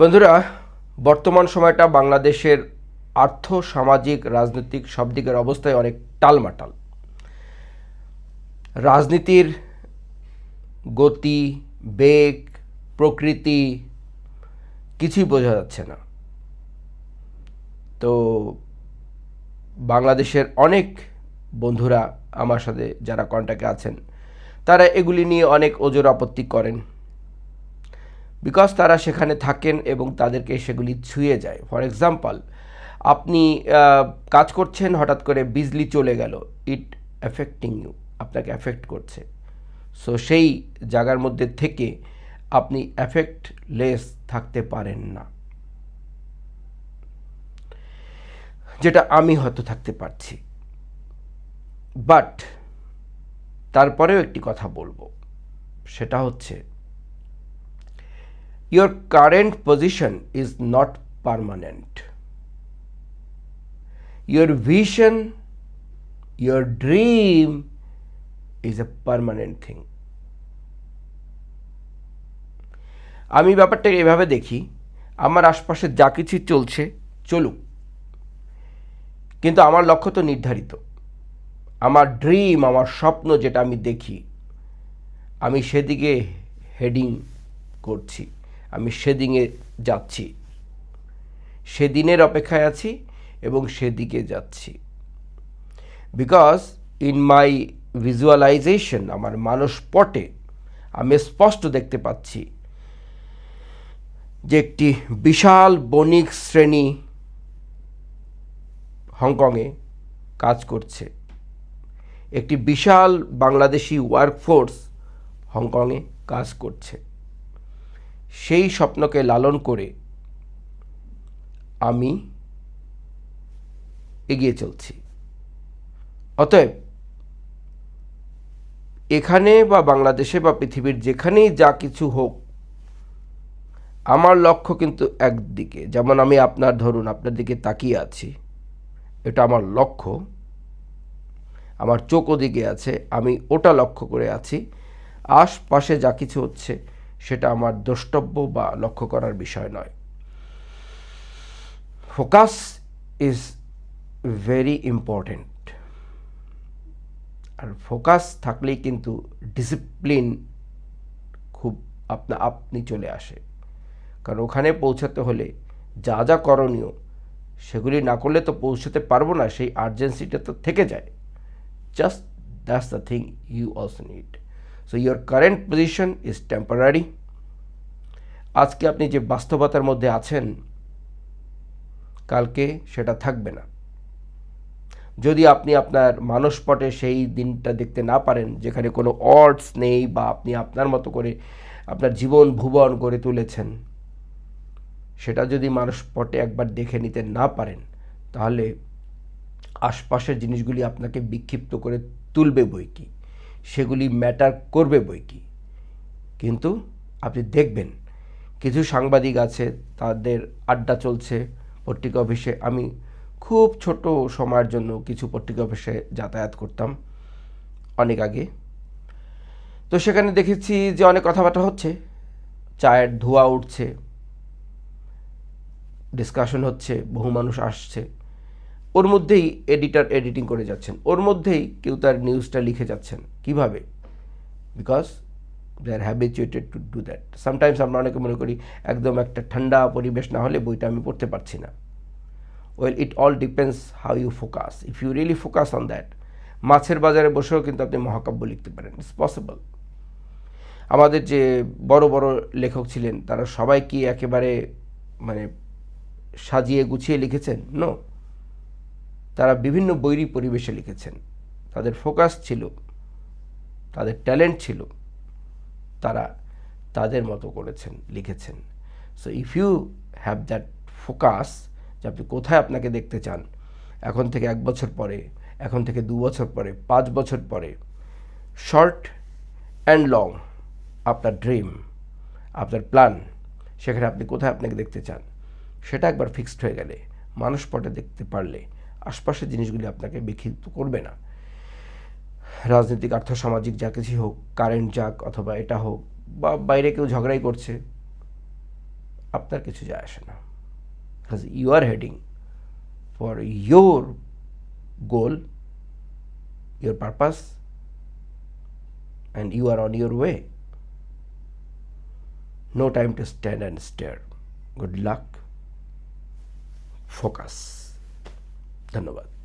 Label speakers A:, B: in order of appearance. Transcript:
A: বন্ধুরা, বর্তমান সময়টা বাংলাদেশের আর্থ, সামাজিক, রাজনৈতিক সব দিকের অবস্থায় অনেক টালমাটাল। রাজনীতির গতি, বেগ, প্রকৃতি কিছুই বোঝা যাচ্ছে না। তো বাংলাদেশের অনেক বন্ধুরা আমার সাথে যারা কন্ট্যাক্টে আছেন, তারা এগুলি নিয়ে অনেক ওজোর আপত্তি করেন। বিকজ তারা সেখানে থাকেন এবং তাদেরকে সেগুলি ছুঁয়ে যায়। ফর এক্সাম্পল আপনি কাজ করছেন, হঠাৎ করে বিজলি চলে গেল ইট এফেক্টিং ইউ আপনাকে এফেক্ট করছে। সো সেই জায়গার মধ্যে থেকে আপনি এফেক্টলেস থাকতে পারেন না। যেটা আমি হয়তো থাকতে পারছি। বাট তারপরেও একটি কথা বলব। সেটা হচ্ছে your current position is not permanent. Your vision, your dream is a permanent thing. আমি ব্যাপারটা এভাবে দেখি আমার আশপাশে যা কিছু চলছে চলুক কিন্তু আমার লক্ষ্য তো নির্ধারিত আমার ড্রিম আমার স্বপ্ন যেটা আমি দেখি আমি সেদিকে হেডিং করছি আমি সেদিকে যাচ্ছি। সেদিনের অপেক্ষায় আছি এবং সেদিকে যাচ্ছি। বিকজ ইন মাই ভিজুয়ালাইজেশন আমার মানস পটে, আমি স্পষ্ট দেখতে পাচ্ছি যে একটি বিশাল বণিক শ্রেণি হংকংয়ে কাজ করছে। একটি বিশাল বাংলাদেশি ওয়ার্কফোর্স হংকংয়ে কাজ করছে। সেই স্বপ্নকে লালন করে আমি এগিয়ে চলছি। অতএব এখানে বা বাংলাদেশে বা পৃথিবীর যেখানেই যা কিছু হোক, আমার লক্ষ্য কিন্তু একদিকে। যেমন আমি আপনার ধরুন, আপনার দিকে তাকিয়ে আছি, এটা আমার লক্ষ্য। আমার চোখ ওদিকে আছে, আমি ওটা লক্ষ্য করে আছি। আশপাশে যা কিছু হচ্ছে সেটা আমার দ্রষ্টব্য বা লক্ষ্য করার বিষয় নয়। ফোকাস ইজ ভেরি ইম্পর্ট্যান্ট আর ফোকাস থাকলেই কিন্তু ডিসিপ্লিন খুব আপনা আপনি চলে আসে। কারণ ওখানে পৌঁছাতে হলে যা যা করণীয়, সেগুলি না করলে তো পৌঁছাতে পারব না, সেই আর্জেন্সিটা তো থেকে যায়। Just that's the thing you also need so your current position is temporary আজকে আপনি যে বাস্তবতার মধ্যে আছেন, কালকে সেটা থাকবে না। যদি আপনি আপনার মানসপটে সেই দিনটা দেখতে না পারেন, যেখানে কোনো অর্ডস নেই বা আপনি আপনার মতো করে আপনার জীবন ভুবন গড়ে তুলেছেন, সেটা যদি মানসপটে একবার দেখে নিতে না পারেন, তাহলে আশপাশের জিনিসগুলি আপনাকে বিক্ষিপ্ত করে তুলবে বই কি সেগুলি ম্যাটার করবে বই কি? কিন্তু আপনি দেখবেন, কিছু সাংবাদিক আছে, তাদের আড্ডা চলছে পত্রিকা অফিসে আমি খুব ছোট সময়ের জন্য কিছু পত্রিকা অফিসে যাতায়াত করতাম অনেক আগে। তো সেখানে দেখেছি যে অনেক কথাবার্তা হচ্ছে, চায়ের ধোয়া উঠছে ডিসকাশন হচ্ছে, বহু মানুষ আসছে। ওর মধ্যেই এডিটার এডিটিং করে যাচ্ছেন। ওর মধ্যেই কেউ তার নিউজটা লিখে যাচ্ছেন। কীভাবে? Because they are habituated to do that sometimes আমরা অনেকে মনে করি একদম একটা ঠান্ডা পরিবেশ না হলে বইটা আমি পড়তে পারছি না। Well it all depends how you focus if you really focus on that মাছের বাজারে বসেও কিন্তু আপনি মহাকাব্য লিখতে পারেন। ইটস পসিবল আমাদের যে বড় বড় লেখক ছিলেন, তারা সবাই কি একেবারে মানে সাজিয়ে গুছিয়ে লিখেছেন? নো তারা বিভিন্ন বৈরী পরিবেশে লিখেছেন। তাদের ফোকাস ছিল, তাদের ট্যালেন্ট ছিল, তারা তাদের মতো করেছেন, লিখেছেন। So if you have that focus যে আপনি কোথায় আপনাকে দেখতে চান, এখন থেকে এক বছর পরে, এখন থেকে দু বছর পরে, পাঁচ বছর পরে শর্ট অ্যান্ড লং আপনার ড্রিম আপনার প্ল্যান সেখানে আপনি কোথায় আপনাকে দেখতে চান, সেটা একবার ফিক্সড হয়ে গেলে, মানুষ পটে দেখতে পারলে আশপাশের জিনিসগুলি আপনাকে বিক্ষিপ্ত করবে না রাজনৈতিক আর্থসামাজিক যা কিছু হোক কারেন্ট যাক অথবা এটা হোক, বা বাইরে কেউ ঝগড়াই করছে, আপনার কিছু যায় আসে না because you are heading for your goal your purpose and you are on your way no time to stand and stare. Good luck Focus. ধন্যবাদ।